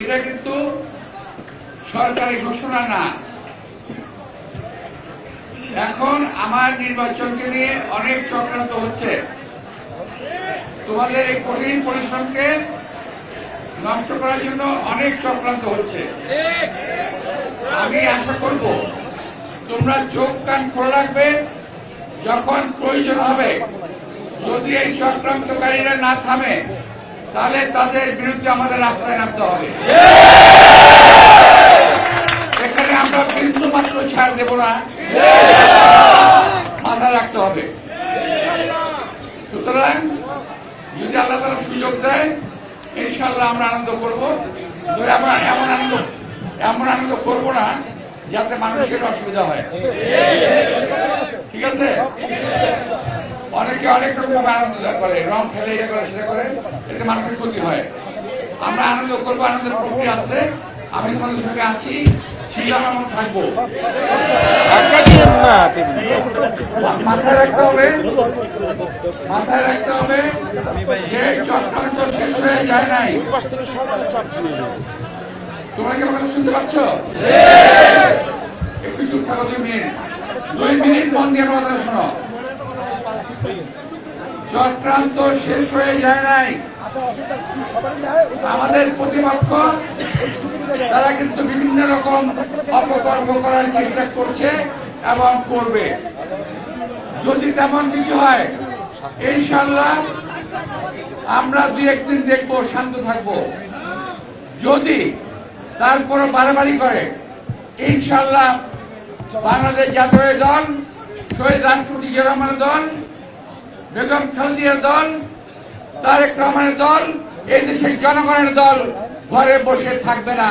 এটা কিন্তু সরকারি ঘোষণা না। এখন আমার নির্বাচনকে নিয়ে অনেক চক্রান্ত হচ্ছে। তোমাদের এই কঠিন পরিশ্রমকে নষ্ট করার জন্য অনেক চক্রান্ত হচ্ছে। আমি আশা করব তোমরা চোখ কান খোলা রাখবে যখন প্রয়োজন হবে। যদি এই চক্রান্তকারীরা না থামে তাহলে তাদের বিরুদ্ধে আমাদের রাস্তায় নামতে হবে। এখানে আমরা বিন্দু মাত্র ছাড় দেব না। মাথায় রাখতে হবে। সুতরাং যদি আল্লাহ তারা সুযোগ দেয় ইনশাল্লাহ আমরা আনন্দ করব। আমরা এমন আনন্দ এমন আনন্দ করব না যাতে মানুষের অসুবিধা হয়। ঠিক আছে? অনেকে অনেক রকম আনন্দ করে, রং খেলে এটা করে, সেটা করে, এতে মানুষের ক্ষতি হয়। আমরা আনন্দ করব, আনন্দের প্রক্রিয়া আছে, আমি তোমাদের সঙ্গে আছি ছিলাম থাকব। মাথায় রাখতে হবে, মাথায় রাখতে হবে যায় নাই। তোমরা কি আমার শুনতে পাচ্ছ? একটু চুপ থাকো দুই মিনিট। দুই মিনিট মন দিয়ে আমার শোনো। চক্রান্ত শেষ হয়ে যায় নাই। আমাদের প্রতিপক্ষ, তারা কিন্তু বিভিন্ন রকম অপকর্ম করার চেষ্টা করছে এবং করবে। যদি তেমন কিছু হয় ইনশাল্লাহ আমরা দু একদিন দেখব, শান্ত থাকব। যদি তারপরও বাড়াবাড়ি করে ইনশাল্লাহ বাংলাদেশ জাতীয় দল শহীদ রাষ্ট্রপতি জিয়া দল, বেগম খালদিয়ার দল, তারেক রহমানের দল, এই দেশের জনগণের দল ঘরে বসে থাকবে না।